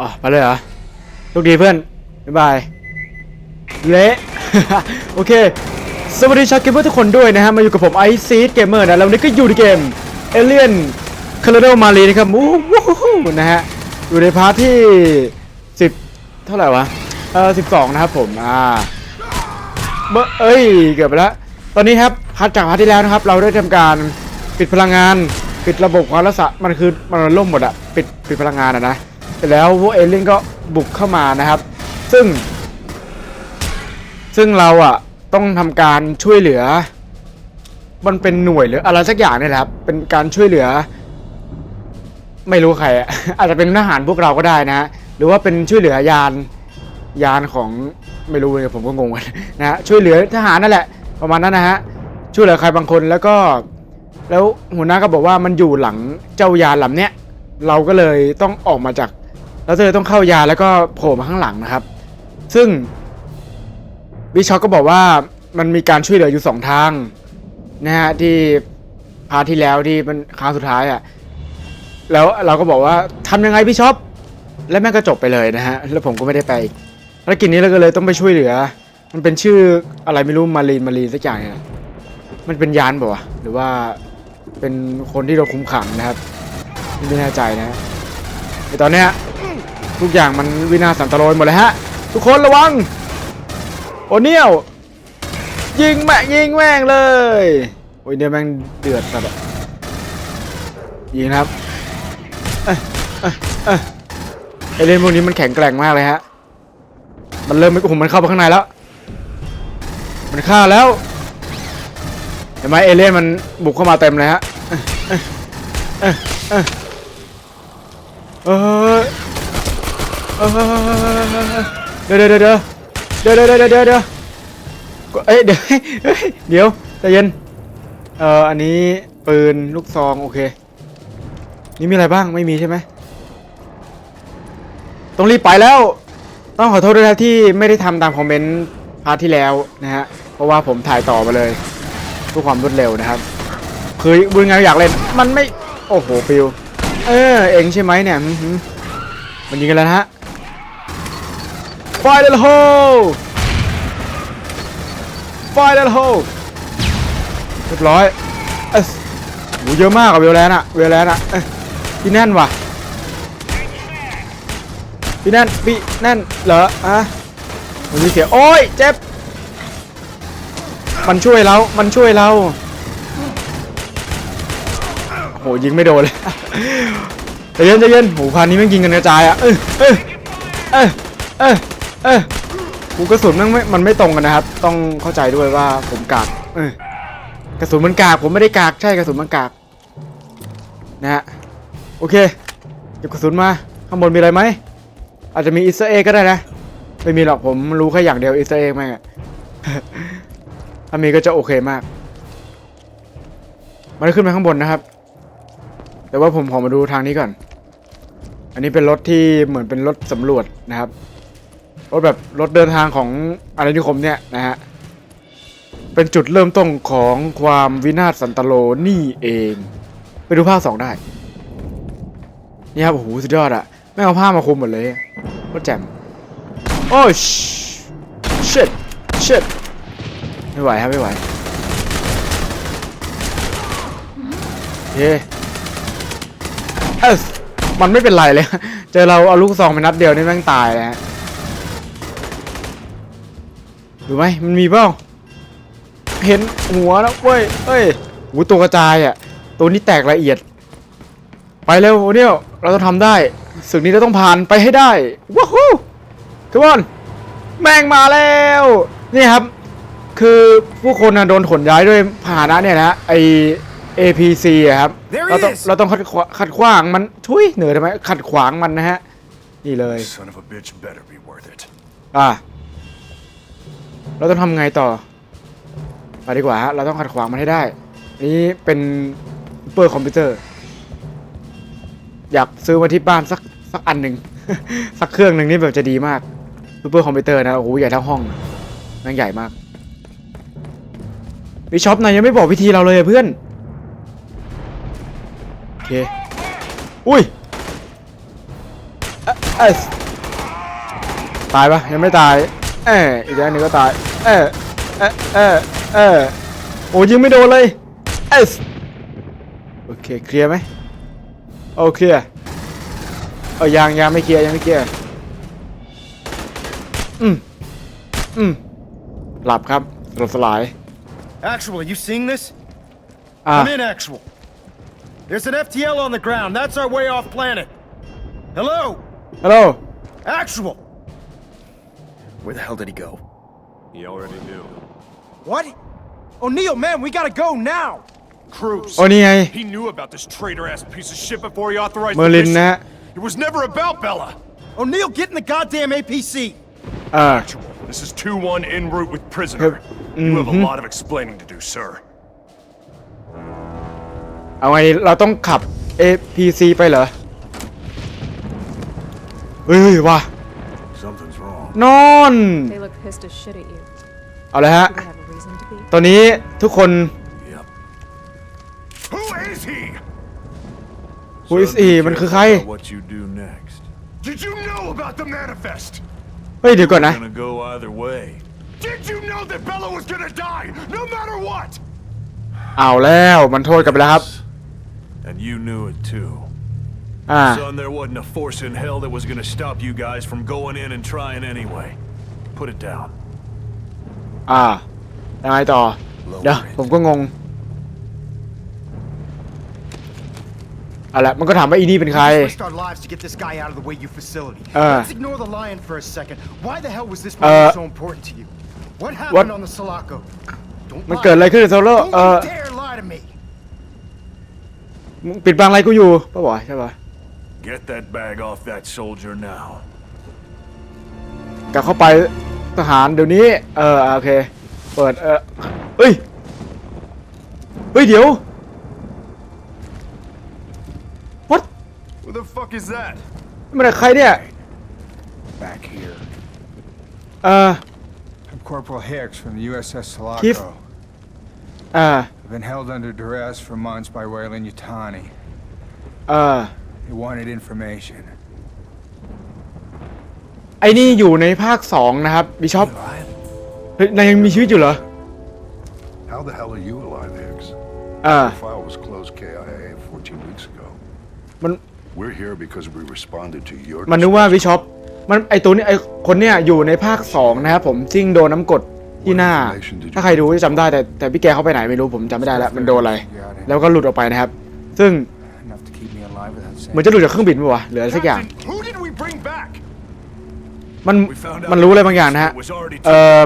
อ๋อไปเลยเหรอโชคดีเพื่อน บ๊ายบาย เละ โอเค สวัสดีชาวเกมเมอร์ทุกคนด้วยนะฮะ มาอยู่กับผมไอซีดเกมเมอร์นะ แล้ววันนี้ก็อยู่ในเกม Alien c o l o r a l Marine นะครับวู้วู้นะฮะ อยู่ในพาร์ทที่ 10 เท่าไหร่วะ เออ12 นะครับผม อ่าเบอร์เอ้ย เกือบไปแล้ว ตอนนี้ครับพัดจากพาร์ทที่แล้วนะครับ เราได้ทำการปิดพลังงาน ปิดระบบความรักษามันคือมันล่มหมดอะปิดปิดพลังงานอะนะ เสร็จแล้วพวกเอเลี่ยนก็บุกเข้ามานะครับ ซึ่ง ซึ่งเราอะต้องทำการช่วยเหลือ มันเป็นหน่วยหรืออะไรสักอย่างเนี่ยแหละครับ เป็นการช่วยเหลือ ไม่รู้ใครอะอาจจะเป็นทหารพวกเราก็ได้นะฮะหรือว่าเป็นช่วยเหลือยานยานของไม่รู้เลยผมก็งงกันนะฮะช่วยเหลือทหารนั่นแหละ ประมาณนั้นนะฮะช่วยเหลือใครบางคนแล้วก็ แล้วหัวหน้าก็บอกว่ามันอยู่หลังเจ้ายานลำเนี้ยเราก็เลยต้องออกมาจาก เราก็เลยต้องเข้ายาแล้วก็โผล่มาข้างหลังนะครับ ซึ่งวิชอตก็บอกว่ามันมีการช่วยเหลืออยู่สองทางนะฮะที่พาที่แล้วที่มันครั้งสุดท้ายอะ่ะแล้วเราก็บอกว่าทำยังไงพี่ช็อปแล้วแม่งก็จบไปเลยนะฮะแล้วผมก็ไม่ได้ไปภารกิจนี้เราก็เลยต้องไปช่วยเหลือ มันเป็นชื่ออะไรไม่รู้มารีนมารีนสักอย่างเนี่ยมันเป็นยานเปล่ะหรือว่าเป็นคนที่เราคุมขังนะครับไม่แน่ใจนะแต่ตอนเนี้ย ทุกอย่างมันวินาศสันตโลยหมดเลยฮะ ทุกคนระวัง โอเนียวยิงแม่ยิงแม่งเลย โอ้ยเนี่ยแม่งเดือดสัตว์ยิงครับเอ้ยเอ้ยเอ้ยไอเล่นพวกนี้มันแข็งแกร่งมากเลยฮะ มันเริ่มไม่โอ้โหมันเข้าไปข้างในแล้ว มันฆ่าแล้วเห็นไหมเอเลี่ยนมันบุกเข้ามาเต็มเลยฮะเออ เดี๋ยวเดี๋ยวเดี๋ยวเดี๋ยวเดี๋ยวเดี๋ยวเดี๋ยวเดี๋ยวเอ้ยเดี๋ยวเดี๋ยวใจเย็นเอ่ออันนี้ปืนลูกซองโอเค นี่มีอะไรบ้างไม่มีใช่ไหมต้องรีบไปแล้ว ต้องขอโทษด้วยนะที่ไม่ได้ทำตามคอมเมนต์พาร์ทที่แล้วนะฮะเพราะว่าผมถ่ายต่อมาเลยเพื่อความรวดเร็วนะครับคือบุญงานอยากเล่นมันไม่โอ้โหปิวเออเองใช่ไหมเนี่ยมันยิงกันแล้วนะฮะ ไฟเดลโฮไฟเดลโฮเรียบร้อยเอ้ยโหเยอะมากอะเวลแลนอะเวลแลนอะเอ้ยที่แน่นว่ะพี่แน่นพี่แน่นเหรออะมันมีเสียโอ้ยเจ็บ มันช่วยเรา มันช่วยเรา โหยิงไม่โดนเลยใจเย็นใจเย็นโหพานนี้แม่งยิงกันกระจายอะเออเออเออเออ เออหูกระสุนม่งไม่มันไม่ตรงกันนะครับ ต้องเข้าใจด้วยว่าผมกากเออกระสุนมันกากผมไม่ได้กากใช่กระสุนมันกากนะฮะโอเคเก็บกระสุนมาข้างบนมีอะไรไหมอาจจะมีอิสเอก็ได้นะไม่มีหรอกผมรู้แค่อย่างเดียวอิสเอแม่งถ้ามีก็จะโอเคมากมันขึ้นไปข้างบนนะครับ แต่ว่าผมขอมาดูทางนี้ก่อน อันนี้เป็นรถที่เหมือนเป็นรถสำรวจนะครับ รถแบบรถเดินทางของอะไรนิคมเนี่ยนะฮะ เป็นจุดเริ่มต้นของความวินาศสันตโลนี่เอง ไปดูภาคสองได้ นี่ครับโอ้โหสุดยอดอะไม่งเอาผ้ามาคุมหมดเลยโคตรแจ่มโอ้ช shit shit ไม่ไหวครับไม่ไหวเย้เอสมันไม่เป็นไรเลย เจอเราเอาลูกซองไปนัดเดียวนี่แม่งตายเลยฮะ ดูไหมมันมีเปล่าเห็นหัวแล้วเว้ยเอ้ยหูตัวกระจายอะ ตัวนี้แตกละเอียด ไปเร็วโอเนี่ยเราต้องทำได้ศึกนี้เราต้องผ่านไปให้ได้ว้าวทุกคนแม่งมาแล้วนี่ครับ คือผู้คนนะโดนขนย้ายด้วยพาหนะเนี่ยนะไอ APC อะครับ There he เราต้อง is เราต้องขัดขวาขัดขวางมันทุยเหนื่อยทำไมขัดขวางมันนะฮะนี่เลย Son of เราต้องทำไงต่อไปดีกว่าฮะเราต้องขัดขวางมันให้ได้ นี้เป็นเปอร์คอมพิวเตอร์ อยากซื้อมาที่บ้านสักสักอันหนึ่ง สักเครื่องหนึ่งนี่แบบจะดีมากซูเปอร์คอมพิวเตอร์นะโอ้โหใหญ่เท่าห้องแม่งใหญ่มากวิช็อปนายยังไม่บอกวิธีเราเลยเพื่อนโอเคอุ้ยเอ๊ะเอ๊ะตายปะยังไม่ตายเอออีกอย่างนึงก็ตาย เออเออเออเออโอ้ยิงไม่โดนเลยเอสโอเคเคลียร์ไหมโอเคลียร์เออยังยังไม่เคลียร์ยังไม่เคลียร์อืมอืมหลับครับสลบสลาย Actual, you seeing this? อ่ะ Come in, Actual. There's an FTL on the ground. That's our way off planet. Hello? ฮัลโหล Actual! Where the hell did he go? He already knew. What? O'Neill, man, we gotta go now! Cruz. โอ้นี่ไง He knew about this traitor-ass piece of shit before he authorized เมอ the ร์ลิน mission. นะฮะ It was never about Bella. O'Neill, get in the goddamn APC! เออ Actual. This is 2-1 en route with Yep. prisoner. You have a Mhm. lot of explaining to do, sir. เอาไงเราต้องขับ APC ไปเหรอ เฮ้ยว่ะ Something's wrong. นอน They look pissed as shit at you. เอาเลยฮะ Do they have a reason to be? ตอนนี้ทุกคน Yep. Who is he? Who is he มันคือใคร What you do next? Did you know about the manifest? เฮ้ยเดี๋ยวก่อนนะ Gonna go either way. Did you know that Bella was gonna die, no matter what? เอาแล้วมันโทษกลับไปแล้วครับ And you knew it too. อ่า Son, there wasn't a force in hell that was gonna stop you guys from going in and trying anyway. Put it down. อ่ายังไงต่อ เดี๋ยวผมก็งงเอาละมันก็ถามว่าอีนี่เป็นใคร Risked our lives to get this guy out of the Way U facility. Uh. Let's ignore the lion for a second. Why the hell was this Uh. mission so important to you? What happened What? on the Sulaco? Don't มัน lie. เกิดอะไรขึ้นโซโล่ Don't เออ you dare lie to me! มึงปิดบังอะไรกูอยู่ป่าวะใช่ป่ะ Get that bag off that soldier now. กลับเข้าไป ทหารเดี๋ยวนี้ เออโอเค เปิดเออเฮ้ย เฮ้ย เดี๋ยว what Who the fuck is that? มันใครเนี่ย Back here. เออ I'm Corporal Hicks from the USS Sulaco. Keith? เออ I've been held under duress for months by Wayland Yutani. เออ He wanted information. ไอ้นี่อยู่ในภาคสองนะครับบิชอปเฮ้ยนายยังมีชีวิตอยู่เหรอ How the hell are you alive, Higgs? เออ The file was closed KIA 14 weeks ago. มัน We're here because we responded to your มันนึกว่าบิชอป มันไอตัวนี้ไอคนเนี้ยอยู่ในภาคสองนะครับผมซิ่งโดนน้ำกรดที่หน้า ถ้าใครดูจะจำได้แต่แต่พี่แกเขาไปไหนไม่รู้ผมจำไม่ได้แล้วมันโดนอะไร แล้วก็หลุดออกไปนะครับ ซึ่ง Enough to keep me alive without เหมือน saying. จะหลุดจากเครื่องบินปะวะหรืออะไรสักอย่าง Captain, มันมันรู้อะไรบางอย่างนะฮะเอ่อ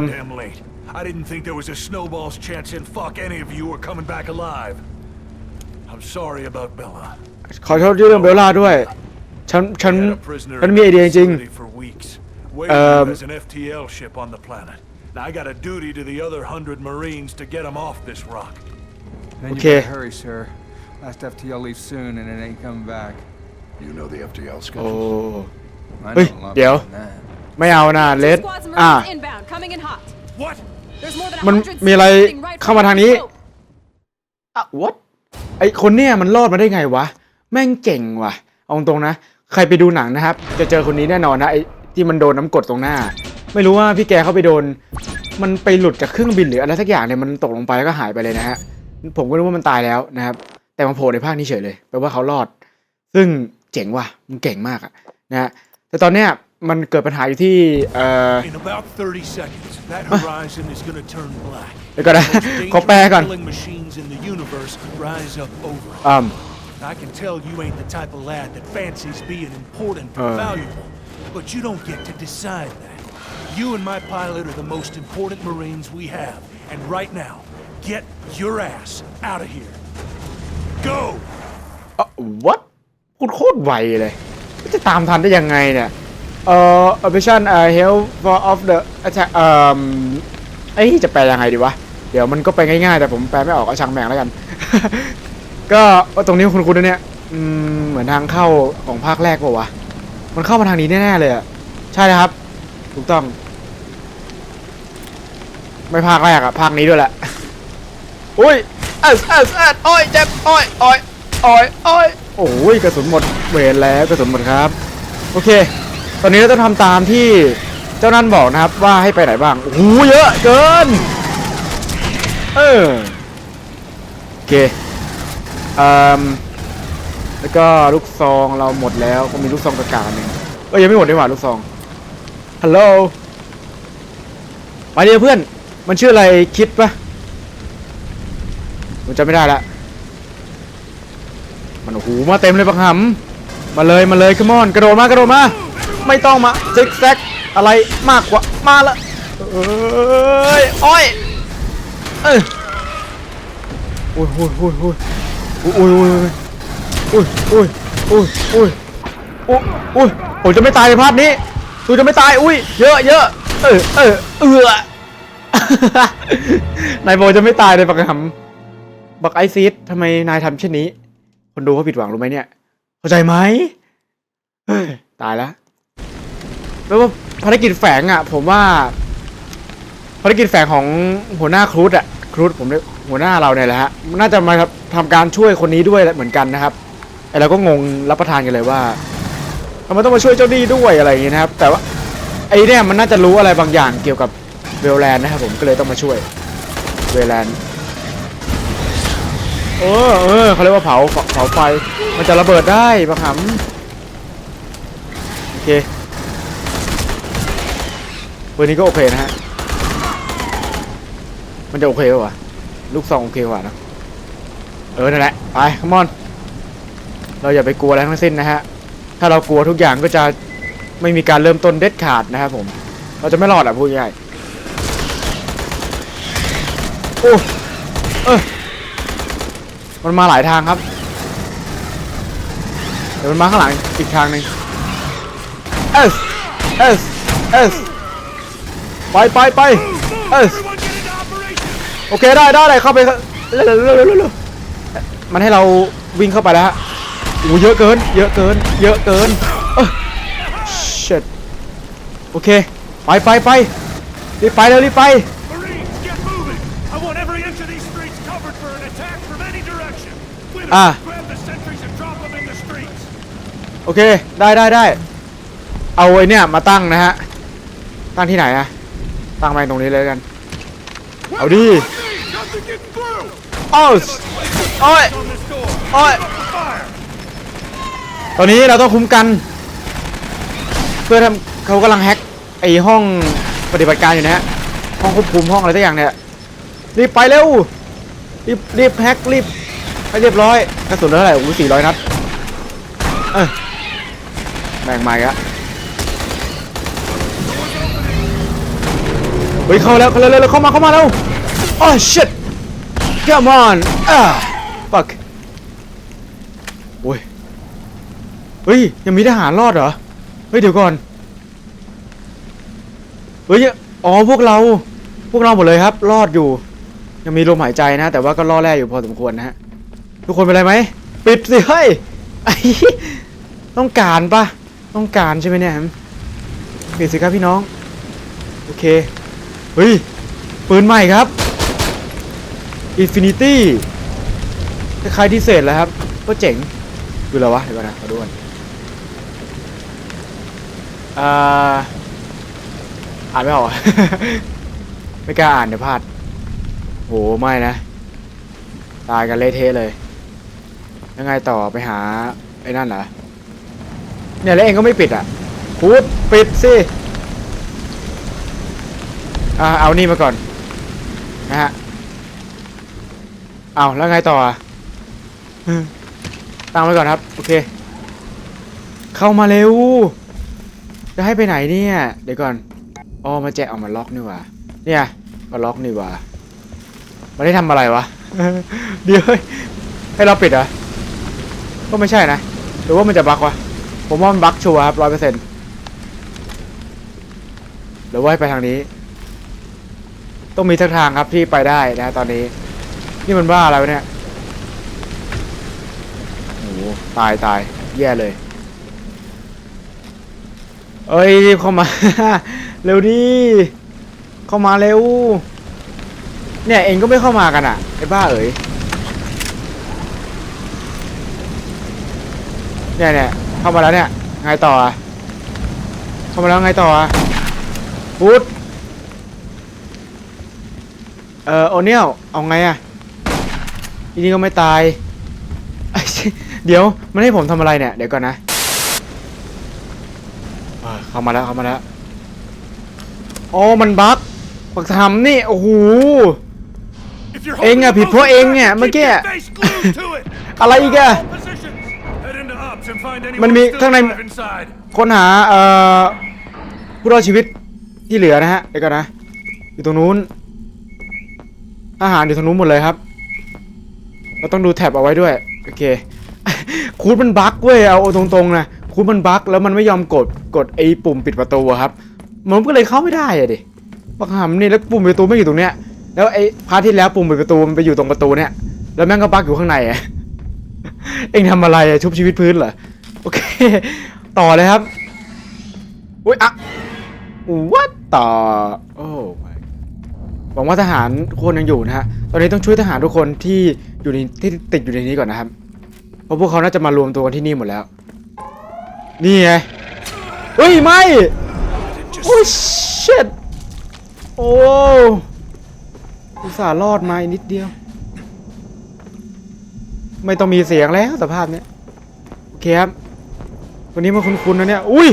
I didn't think there was a snowball's chance in fuck any of you were coming back alive. I'm sorry about Bella. ขอโทษเรื่องเบลล่าด้วย ฉันฉันฉันมีไอเดียจริงเอ่อ an FTL ship on the planet. I got a duty to the other hundred Marines to get them off this rock. Okay. hurry, sir. Last FTL leaves soon, and it ain't coming back. You know the FTL schedule. Oh. More than that. ไม่เอานะเลด Squads อะ Marines inbound, coming in hot. What? There's more than มัน100มีอะไร sitting right เข้ามาทางนี้ behind the slope. อะ what ไอคนเนี้ยมันรอดมาได้ไงวะ แม่งเก่งว่ะ เอาตรงๆนะ ใครไปดูหนังนะครับ จะเจอคนนี้แน่นอนนะไอที่มันโดนน้ำกรดตรงหน้า ไม่รู้ว่าพี่แกเขาไปโดน มันไปหลุดจากเครื่องบินหรืออะไรสักอย่างเนี่ยมันตกลงไปแล้วก็หายไปเลยนะฮะ ผมก็นึกว่ามันตายแล้วนะครับ แต่มาโผล่ในภาคนี้เฉยเลยแปลว่าเขารอด ซึ่งเจ๋งว่ะ มันเก่งมากอะนะฮะ แต่ตอนเนี้ย มันเกิดปัญหาอยู่ที่เอ่อ In about 30 seconds, that horizon is gonna turn black. เดี๋ยวก่อนนะ The most ขอแปลก่อน dangerous killing machines in the universe rise up over it. อืม I can tell you ain't the type of lad that fancies being important or Uh. valuable, but you don't get to decide that. You and my pilot are the most important Marines we have, and right now, get your ass out of here. Go! เอ่อ what พูดโคตรไวเลย จะตามทันได้ยังไงเนี่ย เอ่อ operation เอ่อ help for of the attack เอ่อเอ้ยจะแปลยังไงดีวะ เดี๋ยวมันก็ไปง่ายๆ แต่ผมแปลไม่ออกก็ช่างแม่งแล้วกัน ก็ตรงนี้คุณคุณเนี่ยเหมือนทางเข้าของภาคแรกป่าวะ มันเข้ามาทางนี้แน่ๆเลยอะใช่นะครับ ถูกต้อง ไม่ภาคแรกอะภาคนี้ด้วยแหละ อุ้ยเอสเอสเอสโอ้ยเจ็บโอ้ยโอ้ยโอ้ยโอ้ยโอ้ยกระสุนหมดเวรแล้วกระสุนหมดครับ โอเค ตอนนี้เราต้องทำตามที่เจ้านั่นบอกนะครับว่าให้ไปไหนบ้างโอ้โหเยอะเกิน เออโอเคอ่มแล้วก็ลูกซองเราหมดแล้วก็มีลูกซองกระกาหนึ่งเอ้ยยังไม่หมดดีกว่าลูกซองฮัลโหลมาเดียวเพื่อน มันชื่ออะไรคิดปะผมจำไม่ได้ละมันโอ้โหมาเต็มเลยปังหำมาเลยมาเลยขมอนกระโดดมากระโดดมา ไม่ต้องมาซิกแซกอะไรมากกว่ามาละเอ้ยอ้อยเอ้ยโอ้ยโอ้ยโอ้ยโอ้ยโอ้ยโอ้ยโอ้ยโอ้ยโอ้ยโอ้ยโอ้ยผมจะไม่ตายในภาพนี้กูจะไม่ตายอุ้ยเยอะเยอะเออเออเออนายโบจะไม่ตายเลยปังหำบักไอซีดทำไมนายทำเช่นนี้ คนดูเขาผิดหวังรู้ไหมเนี่ย เข้าใจไหมเฮ้ตายแล้ว แล้วว่าภารกิจแฝงอะ ผมว่า ภารกิจแฝงของหัวหน้าครูดอะครูดผมเรียกหัวหน้าเราเนี่ยแหละฮะน่าจะมาทำการช่วยคนนี้ด้วยเหมือนกันนะครับไอเราก็งงรับประทานกันเลยว่าทำไมต้องมาช่วยเจ้าดีด้วยอะไรอย่างเงี้ยนะครับ แต่ว่าไอเนี่ยมันน่าจะรู้อะไรบางอย่างเกี่ยวกับเวลแลนด์นะครับผมก็เลยต้องมาช่วยเวลแลนด์เออเออเขาเรียกว่าเผาเผาไฟ มันจะระเบิดได้ปะขำโอเค ปืนนี้ก็โอเคนะฮะ มันจะโอเคปะวะลูกซองโอเคกว่านะเออนั่นแหละไปขมอนเราอย่าไปกลัวอะไรทั้งสิ้นนะฮะ ถ้าเรากลัวทุกอย่างก็จะไม่มีการเริ่มต้นเด็ดขาดนะครับผม เราจะไม่รอดอะพูดง่ายโอ้เออมันมาหลายทางครับ เดี๋ยวมันมาข้างหลังอีกทางหนึ่งเอสเอสเอส ไปไปไปเออโอเคได้ได้ได้เข้าไปเร็วมันให้เราวิ่งเข้าไปแล้วฮะโอ้เยอะเกิน เยอะเกิน เยอะเกินเช็ดโอเค ไปไปไปรีบไปเลยรีบไปอ่าโอเค ได้ได้ได้ เอาไอ้เนี่ยมาตั้งนะฮะ ตั้งที่ไหนอะ ตั้งไปตรงนี้เลยกัน เอาดิ Nothing getting through! โอ้ยโอ้ย On this door! โอ้ย Fire! ตอนนี้เราต้องคุ้มกัน เพื่อทำเขากำลังแฮ็กไอห้องปฏิบัติการอยู่นะฮะห้องควบคุมห้องอะไรสักอย่างเนี่ยรีบไปเร็วรีบรีบแฮ็กรีบให้เรียบร้อยกระสุนเท่าไหร่โอ้โหสี่ร้อยนัดเออแบ่งใหม่อะเฮ้ยเข้าแล้วเข้าแล้วเข้ามาเข้ามาแล้วโอ้ shit come on อ่า fuck โอ้ยเฮ้ยยังมีทหารรอดเหรอเฮ้ยเดี๋ยวก่อนเฮ้ยอ๋อพวกเราพวกเราหมดเลยครับ รอดอยู่ ยังมีลมหายใจนะ แต่ว่าก็ล่อแร่อยู่พอสมควรนะฮะทุกคนเป็นไรไหมปิดสิเฮ้ยต้องการปะต้องการใช่ไหมเนี่ยปิดสิครับพี่น้อง โอเค เฮ้ย ปืนใหม่ครับ Infinity คล้ายที่เศษแล้วครับ ก็เจ๋งดูแล้ววะเดี๋ยวก่อนนะขอดูก่อนอ่าอ่านไม่ออก ไม่กล้าอ่านเดี๋ยวพลาดโหไม่นะ ตายกันเละเทะเลย ยังไงต่อไปหาไอ้นั่นเหรอเนี่ยแล้วเองก็ไม่ปิดอะพูดปิดสิ อ่าเอานี่มาก่อน นะฮะ เอาแล้วไงต่ออะตั้งไว้ก่อนครับ โอเค เข้ามาเร็ว จะให้ไปไหนเนี่ย เดี๋ยวก่อนอ๋อมาแจกเอามาล็อกนี่ว่าเนี่ยมาล็อกนี่ว่ามันได้ทำอะไรวะ เดี๋ยวให้เราปิดเหรอ ก็ไม่ใช่นะ หรือว่ามันจะบั๊กวะ ผมว่ามันบั๊กชัวร์ครับร้อยเปอร์เซ็นต์หรือว่าให้ไปทางนี้ ต้องมีทักทางครับที่ไปได้นะตอนนี้ นี่มันบ้าอะไรวะเนี่ยโอ้โหตายตายแย่เลย เอ้ยรีบเข้ามา เร็วดิเข้ามาเร็ว เนี่ยเองก็ไม่เข้ามากันอะไอ้บ้าเอ๋ยเนี่ยเนี่ยเข้ามาแล้วเนี่ยไงต่ออะเข้ามาแล้วไงต่ออะฟูด เอ่อโอเนียลเอาไงอะทีนี้ก็ไม่ตายไอ้เชี่ยเดี๋ยวมันให้ผมทำอะไรเนี่ย เดี๋ยวก่อนนะอ่าเข้ามาแล้วเข้ามาแล้วอ๋อมันบั๊กบักทำนี่ โอ้โห If you're เอง holding อะ the ผิดเพราะ motion เอง back, เนี่ย keep เมื่อกี้ your face glued to it. อะไรอีกอะ All positions. Head into ops and find anyone มันมี still ข้างใน alive inside. ค้นหาเอ่อผู้รอดชีวิตที่เหลือนะฮะ เดี๋ยวก่อนนะ อยู่ตรงนู้น อาหารอยู่ตรงนู้นหมดเลยครับ เราต้องดูแท็บเอาไว้ด้วย โอเค คูดมันบั๊กเว้ย เอาตรงๆนะ คูดมันบั๊กแล้วมันไม่ยอมกด กดไอ้ปุ่มปิดประตูครับ มันก็เลยเข้าไม่ได้อะดิปักหำนี่แล้วปุ่มปิดประตูไม่อยู่ตรงเนี้ย แล้วไอ้พาร์ทที่แล้วปุ่มปิดประตูมันไปอยู่ตรงประตูเนี่ยแล้วแม่งก็บั๊กอยู่ข้างในอะเอ็งทำอะไรอะชุบชีวิตพื้นเหรอ โอเค ต่อเลยครับ อุ้ยอะวัดต่อ โอ้ หวังว่าทหารทุกคนยังอยู่นะฮะ ตอนนี้ต้องช่วยทหารทุกคนที่อยู่ในที่ติดอยู่ในนี้ก่อนนะครับ เพราะพวกเขาน่าจะมารวมตัวกันที่นี่หมดแล้ว นี่ไงเฮ้ยไม่ โอ้ shit โอ้อุตส่าห์รอดมาอีกนิดเดียว ไม่ต้องมีเสียงแล้วสภาพเนี้ยโอเคครับวันนี้มาคุ้นๆนะเนี่ย อุ้ย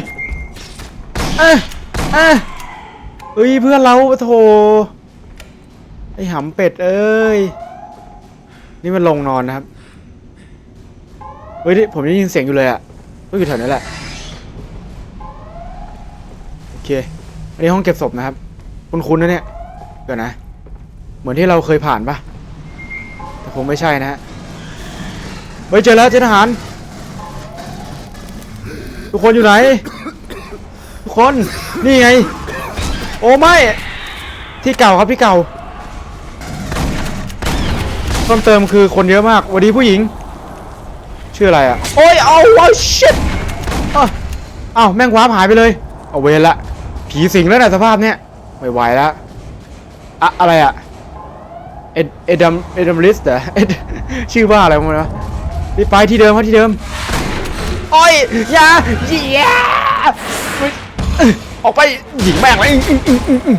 เอ้ยเอ้ยเอ้ยเพื่อนเราโถ อหำเป็ดเอ้ย นี่มันลงนอนนะครับ เฮ้ยผมได้ยินเสียงอยู่เลยอะก็อยู่แถวนั้แหละ โอเค อันนี้ห้องเก็บศพนะครับ คุ้นๆนะเนี่ยเดี๋ยวนะ เหมือนที่เราเคยผ่านปะแต่คงไม่ใช่นะฮะ เฮ้ยเจอแล้วเจอทหาร ทุกคนอยู่ไหน ทุกคน นี่ไง โอ้ไม่ ที่เก่าครับที่เก่า พิ่มเติมคือคนเยอะมากสวัสดีผู้หญิง ชื่ออะไรอะ โอ้ยเอาว้าวชิตอ้าวแม่งว้าร์ปหายไปเลย เอาเวรละ ผีสิงแล้วนะสภาพเนี้ยไม่ไหวแล้วอะอะไรอะ เอ็ดเอดัมเอดัมลิสเหรอเอ็ดชื่อว่าอะไรของมันวะที่ไปที่เดิมครับที่เดิม โอ้ยอย่าอย่าเฮ้ยเอ้ยออกไปหญิงแม่งเลยอื้ออื้ออื้ออื้อ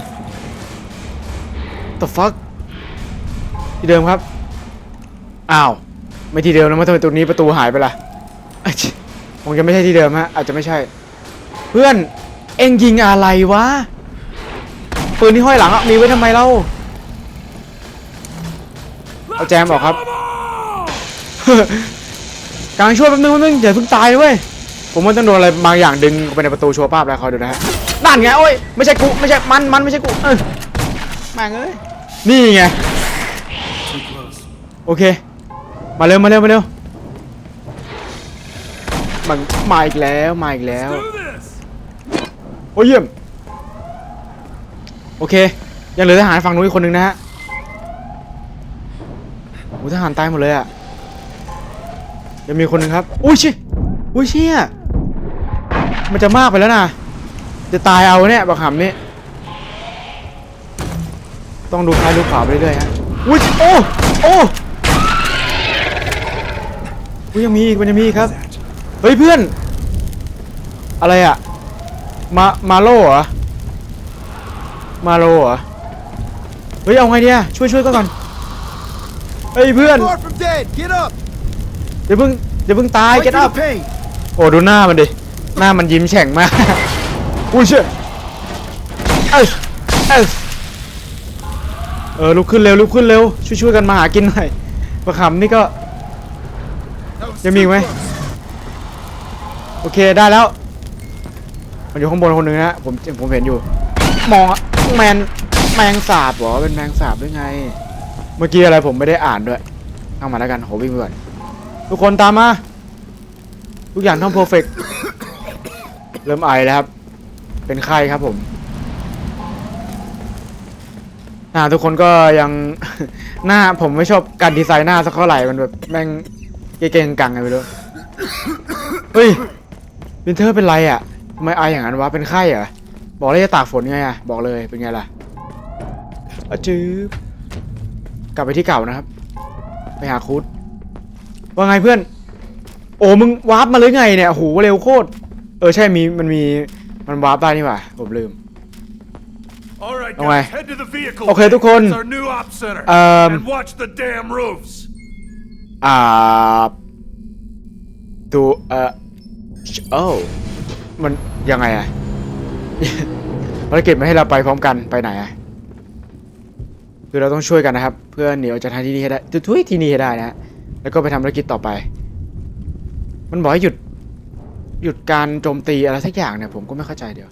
the fuck ที่เดิมครับ อ้าว ไม่ที่เดิมแล้วมั้งทำไมตรงนี้ประตูหายไปล่ะอะคงจะไม่ใช่ที่เดิมฮะอาจจะไม่ใช่ เพื่อนเอ็งยิงอะไรวะปืนที่ห้อยหลังอะมีไว้ทำไมเล่าเอาแจมออกครับกลังช่วยแป๊บนึงแป๊บนึงอย่าเพิ่งตายเว้ยผมว่าต้องโดนอะไรบางอย่างดึงไปในประตูชัวร์ป้าบแล้วคอยดูนะฮะนั่นไงโอ้ยไม่ใช่กูไม่ใช่มันมันไม่ใช่กูเออแม่งเอ้ยนี่ไงโอเค มาเร็วมาเร็วมาเร็วมันมาอีกแล้วมาอีกแล้ว Do this. โอ้ยเยี่ยม โอเค ยังเหลือทหารฝั่งนู้นอีกคนนึงนะฮะโอ้ทหารตายหมดเลยอะยังมีคนหนึงครับ อุ้ยชิอุ้ยเชี่ยมันจะมากไปแล้วนะจะตายเอาเนี่ยบักหำนี่ต้องดูซ้ายดูขวาไปเรื่อยๆฮะอุ้ยโอ้โอ้ อุ้ยยังมีอีกมันยังมีอีกครับ เฮ้ยเพื่อน อะไรอะมามาโลเหรอ มาโลเหรอ เฮ้ยเอาไงเนี่ยช่วยช่วยกันก่อนเฮ้ยเพื่อน Far from dead. Get up. อย่าเพิ่งอย่าเพิ่งตาย Fight เก็ต through อัพ the pain. โอ้ดูหน้ามันดิ หน้ามันยิ้มแฉ่งมาก อุ้ยเชื่อเอ้ยเอ้ยเออลุกขึ้นเร็วลุกขึ้นเร็วช่วยช่วยกันมาหากินหน่อยประคำนี่ก็ That was ยังมีอีกไหมโอเคได้แล้ว มันอยู่ข้างบนคนหนึ่งนะผมผมเห็นอยู่ มองอะแมนแมงสาบเหรอเป็นแมงสาบด้วยไง เมื่อกี้อะไรผมไม่ได้อ่านด้วยเข้ามาแล้วกันขอวิ่งไปก่อนทุกคนตามมาทุกอย่างต้องเพอร์เฟกเริ่มไอแล้วครับ เป็นไข้ครับผมหน้าทุกคนก็ยังหน้าผมไม่ชอบการดีไซน์หน้าสักเท่าไหร่มันแบบแม่ง เก่งๆกังไงไม่รู้เฮ้ยวินเทอร์เป็นไรอะทำไมไออย่างนั้นวะเป็นไข้เหรอบอกเลยจะตากฝนไงอะบอกเลยเป็นไงล่ะอะจืบกลับไปที่เก่านะครับ ไปหาคูดว่าไงเพื่อน โอ้มึงวาร์ปมาเลยไงเนี่ยโอ้โหเร็วโคตรเออใช่มีมันมีมันวาร์ปได้นี่หว่าผมลืม All right, Okay. guys, head to the vehicle. Okay, bay. ทุกคน It's our new อ่าดูเอ่อโอ้มันยังไงอะภารกิจไม่ให้เราไปพร้อมกันไปไหนอะคือเราต้องช่วยกันนะครับ เพื่อหนีออกจากทางที่นี่ให้ได้ทุยที่นี่ให้ได้นะแล้วก็ไปทำภารกิจต่อไป มันบอกให้หยุดหยุดการโจมตีอะไรสักอย่างเนี่ยผมก็ไม่เข้าใจเดี๋ยว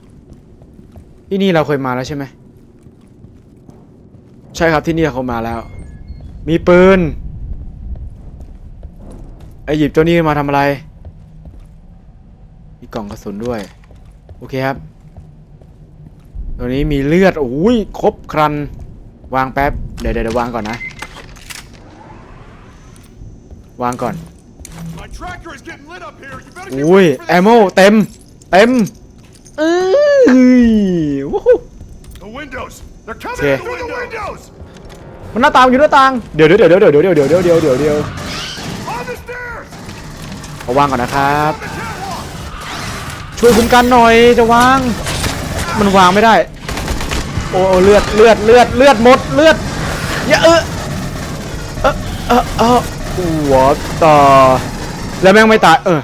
ที่นี่เราเคยมาแล้วใช่ไหมใช่ครับที่นี่เราเคยมาแล้ว มีปืน อหยิบเจ้านี่มาทำอะไร มีกล่องกระสุนด้วย โอเคครับ ตัวนี้มีเลือดโอ้ยครบครัน วางแป๊บ เดี๋ยวเดี๋ยวเดี๋ยววางก่อนนะ วางก่อน My tractor is getting lit up here. You better get อุ้ย ready for แอ this. มโมเต็ม เต็มเอ้ยวู้ฮู้ The windows. They're coming Okay. in through the windows. มันหน้าต่างอยู่หน้าต่าง เดี๋ยวเดี๋ยวเดี๋ยวเดี๋ยวเดี๋ยวเดี๋ยวเดี๋ยวเดี๋ยวเดี๋ยวเดี๋ยว On the stairs. เอาวางก่อนนะครับ ช่วยคุ้มกันหน่อยจะวาง มันวางไม่ได้โอ้โอ้เลือดเลือดเลือดเลือดหมดเลือดอย่าเออเออเออเออหัวต่อแล้วแม่งไม่ตายเออ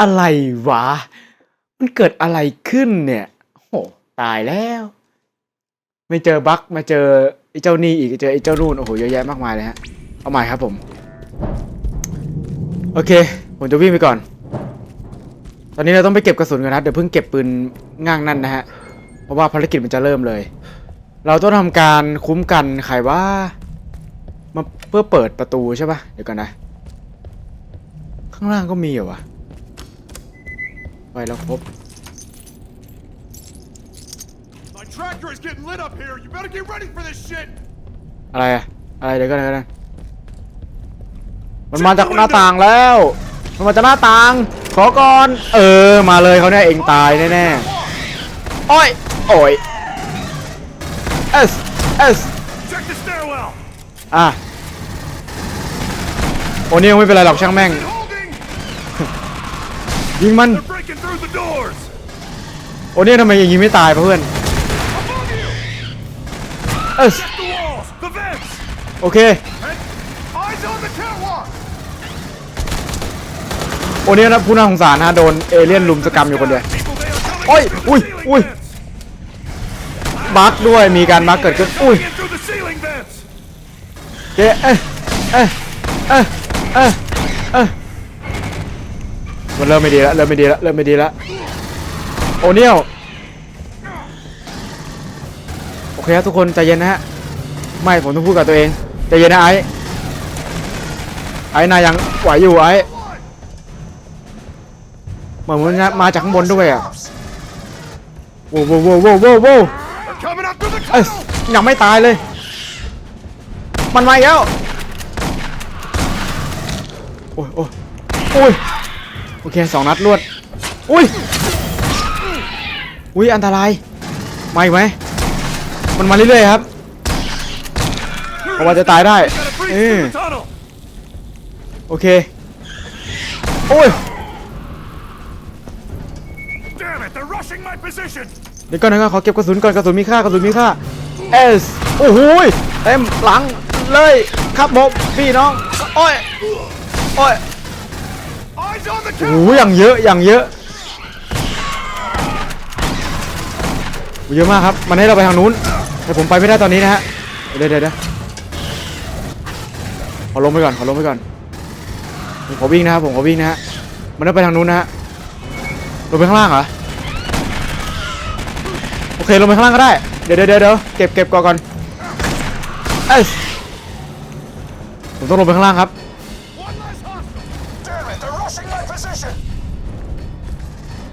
อะไรวะ มันเกิดอะไรขึ้นเนี่ยโหตายแล้ว ไม่เจอบั๊กมาเจอไอ้เจ้านี่อีกเจอไอ้เจ้านู่นโอ้โหเยอะแยะมากมายเลยฮะ เอาใหม่ครับผม โอเค ผมจะวิ่งไปก่อน ตอนนี้เราต้องไปเก็บกระสุนกันนะครับเดี๋ยวเพิ่งเก็บปืนง่างนั่นนะฮะ เพราะว่าภารกิจมันจะเริ่มเลย เราต้องทำการคุ้มกันใครว่ามาเพื่อเปิดประตูใช่ปะเดี๋ยวก่อนนะ ข้างล่างก็มีเหรอวะ ไปแล้วครบ My tractor is getting lit up here. You better get ready for this shit. อะไรอะอะไรเดี๋ยวก่อนเดี๋ยวก่อน มันมาจากหน้าต่างแล้ว มันมาจากหน้าต่าง ขอก่อน เออ มาเลยเขาเนี่ยเองตายแน่ๆ โอ้ย โอ้ย S S Check the stairwell. อะ โอ้นี่ยังไม่เป็นไรหรอกช่างแม่ง ยิงมัน โอ้นี่ทำไมยังยิงไม่ตายเพื่อน Above you. S Check the walls. The vents. โอเค โอ้นี่นะผู้น่าสงสารนะโดนเอเลี่ยนลุมสกรรมอยู่คนเดียว People, they are coming Oi, in through the ui, ceiling ui. vents. บั๊กด้วยมีการบั๊กเกิดขึ้นอุ้ยเจ๊เอ้ยเอ้ยเอ้ยเอ้ยเอ้ยมันเริ่มไม่ดีแล้วเริ่มไม่ดีแล้วเริ่มไม่ดีแล้วโอเนียโอเคครับทุกคนใจเย็นนะฮะไม่ผมต้องพูดกับตัวเองใจเย็นนะไอ้ไอ้นายยังไหวอยู่ไอ้ เหมือนมันมาจากข้างบนด้วยอะโว้วโว้วโว้วโว้วโว้วโว้ว They're coming up through the เอ้ยยังไม่ตายเลย มันมาแล้วโอ้ยโอ้ยโอ้ยโอเคสองนัดรวดอุ้ยอุ้ยอันตรายมาอีกไหมมันมาเรื่อยๆครับเพราะว่าจะตายได้เออโอเคโอ้ย เดี๋ยวก่อนนะครับขอเก็บกระสุนก่อนกระสุนมีค่ากระสุนมีค่าเอสโอ้โหยเต็มหลังเลยครับผมพี่น้องโอ้ยโอ้ย Eyes on the โอ้โห catwalk. อย่างเยอะอย่างเยอะโอ้เยอะมากครับ มันให้เราไปทางนู้น แต่ผมไปไม่ได้ตอนนี้นะฮะเดี๋ยวเดี๋ยวเดี๋ยวขอลงไปก่อน ขอลงไปก่อน ผมขอวิ่งนะครับ ผมขอวิ่งนะฮะ มันต้องไปทางนู้นนะฮะ ลงไปข้างล่างเหรอโอ เคลงไปข้างล่างก็ได้ เดี๋ยวเดี๋ยวเดี๋ยวเก็บเก็บก่อนก่อนเอ้ยผมต้องลงไปข้างล่างครับ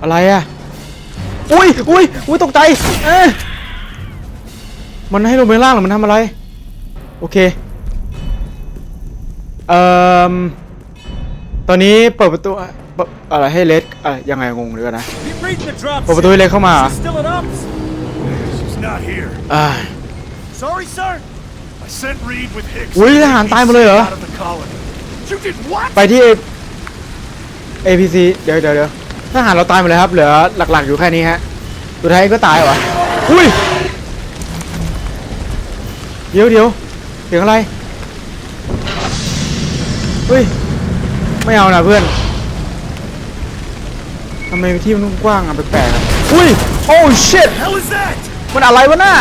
อะไรอะ อุ้ยอุ้ยอุ้ยตกใจเอ๊ะมันให้ลงไปข้างล่างหรือมันทำอะไร โอเค เอ่อ ตอนนี้เปิดประตูอะไรให้เลสอะยังไงงงเลยนะ เปิดประตูให้เลสเข้ามา not here. อ่า Sorry, sir. I sent Reed with Hicks. Ui, to ท get หาร me ตายหมดเลยเหรอ out of the colony. You did what? ไปที่ APC เดี๋ยวเดี๋ยวเดี๋ยวทหารเราตายหมดเลยครับ เหลือหลักๆอยู่แค่นี้ฮะสุดท้ายก็ตายเหรออุ้ย เดี๋ยวเดี๋ยวเสียงอะไรเฮ้ย ไม่เอานะเพื่อน ทำไมที่มันกว้างอะแปลกๆอะอุ้ย โอ้ shit Hell is that? มันอะไรวะน่ะ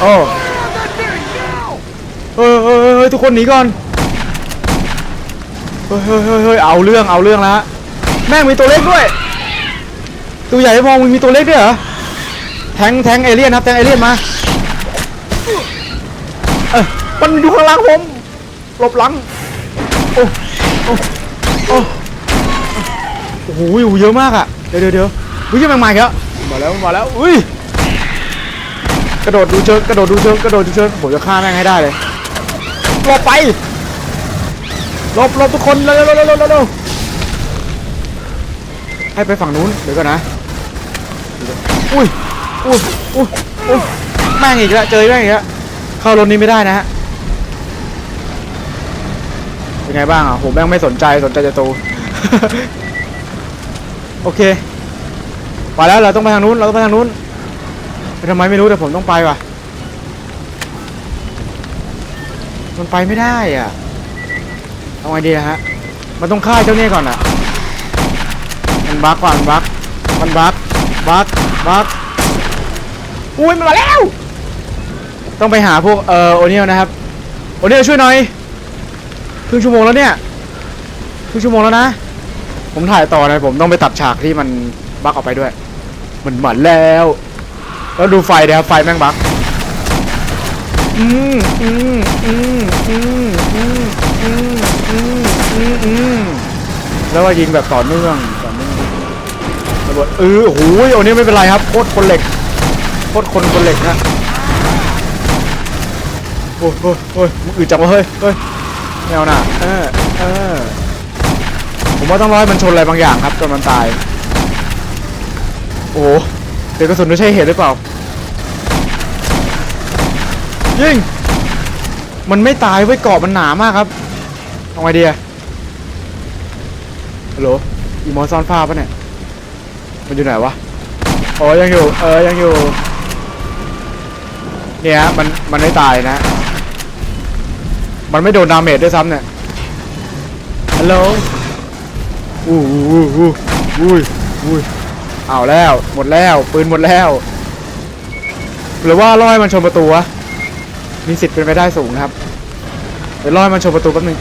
โอ้เฮ้ยเฮ้ยเฮ้ยเฮ้ยทุกคนหนีก่อนเฮ้ยเฮ้ยเฮ้ยเอาเรื่องเอาเรื่องแล้วฮะแม่งมีตัวเล็กด้วย ตัวใหญ่ไม่พอมึงมีตัวเล็กด้วยเหรอแทงแทงเอเลี่ยนครับแทงเอเลี่ยนมาเออมันอยู่ข้างหลังผมหลบหลังโอ้โอ้โอ้โอ้โหเยอะมากอะเดี๋ยวเดี๋ยวเดี๋ยวอุ้ยยังมาอีกแล้ว มาแล้วมาแล้วอุ้ยกระโดดดูเชิงกระโดดดูเชิงกระโดดดูเชิงผมจะฆ่าแม่งให้ได้เลยหลบไปหลบหลบทุกคนเร็วเร็วเร็วเร็วเร็วเร็วให้ไปฝั่งนู้นเดี๋ยวก่อนนะอุ้ยอุ้ยอุ้ยอุ้ยแม่งอีกแล้วเจอแม่งอีกแล้วเข้ารถนี้ไม่ได้นะฮะเป็นไงบ้างอะผมแม่งไม่สนใจสนใจจะตูโอเค ไปแล้วเราต้องไปทางนู้นเราต้องไปทางนู้นไปทำไมไม่รู้แต่ผมต้องไปว่ะ มันไปไม่ได้อะเอาไงดีฮะมันต้องฆ่าเจ้าเนี่ยก่อนอะมันบักก่อนบักมันบักบักบักอุ้ยมันมาแล้ว ต้องไปหาพวกเอ่อโอเนียลนะครับโอเนียลช่วยหน่อยครึ่งชั่วโมงแล้วเนี่ยครึ่งชั่วโมงแล้วนะ ผมถ่ายต่อนะผมต้องไปตัดฉากที่มัน บักออกไปด้วย มันหมันแล้ว แล้วดูไฟเดี๋ยวไฟแม่งบักอืมอืมอืมอืมอืมอืมอืมอืมอืมแล้วก็ยิงแบบต่อเนื่องต่อเนื่องระเบิดเออโอ้โหอันนี้ไม่เป็นไรครับโคตรคนเหล็กโคตรคนคนเหล็กนะโอ้ยโอ้ยโอ้ยมึงอึดจังวะเฮ้ยเฮ้ยไม่เอาน่ะเออเออผมว่าต้องรอให้มันชนอะไรบางอย่างครับจนมันตาย โอ้โหเดี๋ยวกระสุนไม่ใช่เหตุหรือเปล่า ยิง มันไม่ตายไว้ยเกาะมันหนามากครับเอาไงดีอะฮัลโหลอีโมซ่อนฟ้าปะเนี่ย มันอยู่ไหนวะ อ๋อ ยังอยู่ เออ ยังอยู่ เนี่ยฮะมัน มันไม่ตายนะ มันไม่โดนดาเมจด้วยซ้ำเนี่ย ฮัลโหล อู้อู้อู้อู้อุ้ยอุ้ย เอาแล้ว หมดแล้ว ปืนหมดแล้ว หรือว่าล่อให้มันชนประตูวะมีสิทธิ์เป็นไปได้สูงนะครับ เดี๋ยวล่อให้มันชนประตูแป๊บนึง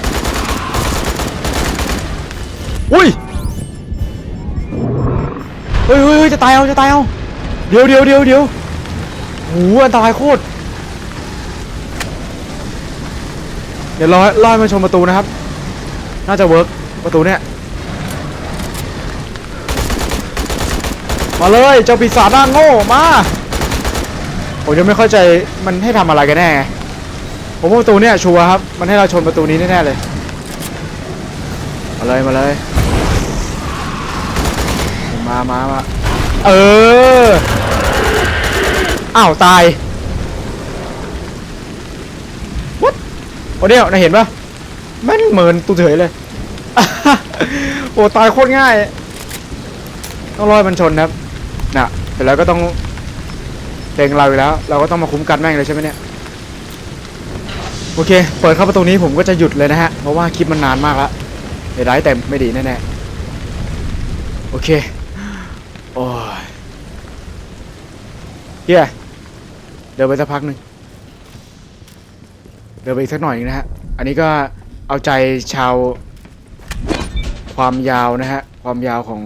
อุ้ยเฮ้ยเฮ้ยจะตายเอาจะตายเอาเดี๋ยวเดี๋ยวเดี๋ยวเดี๋ยวโหอันตรายโคตรเดี๋ยวรอล่อให้มันชนประตูนะครับ น่าจะเวิร์กประตูเนี่ย มาเลยเจ้าปีศาจหน้าโง่มาผมยังไม่เข้าใจมันให้ทำอะไรกันแน่ผมว่าประตูเนี่ยชัวร์ครับ มันให้เราชนประตูนี้แน่ๆเลย มาเลยมาเลย มามามาเออ อ้าวตาย What โอ้เดี๋ยวนายเห็นปะม่นเหมือนตูเฉยเลย โอ้ตายโคตรง่าย ต้องรอให้มันชนครับ เสร็จแล้วก็ต้องเต็งเราอยู่แล้ว เราก็ต้องมาคุ้มกันแม่งเลยใช่ไหมเนี่ย โอเค เปิดเข้าประตูนี้ผมก็จะหยุดเลยนะฮะ เพราะว่าคลิปมันนานมากแล้วเดี๋ยวได้เต็มไม่ดีแน่ๆ โอเค โอ้ยเฮียเดินไปสักพักหนึ่งเดินไปอีกสักหน่อยนะฮะ อันนี้ก็เอาใจชาวความยาวนะฮะ ความยาวของ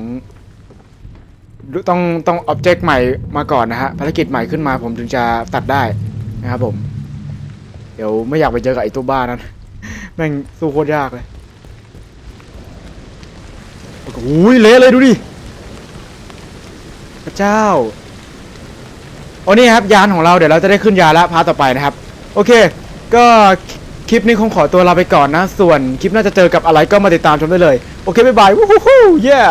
ต้องต้องอ็อบเจกต์ใหม่มาก่อนนะฮะภารกิจใหม่ขึ้นมาผมถึงจะตัดได้นะครับผม เดี๋ยวไม่อยากไปเจอกับไอ้ตัวบ้านั้น แม่งสู้โคตรยากเลยโอ้โหเละเลยดูดิพระเจ้าโอ้นี่ครับยานของเราเดี๋ยวเราจะได้ขึ้นยานแล้วพาต่อไปนะครับ โอเค ก็คลิปนี้คงขอตัวลาไปก่อนนะ ส่วนคลิปน่าจะเจอกับอะไรก็มาติดตามชมได้เลย โอเค บ๊ายบาย วู้ฮู้เย้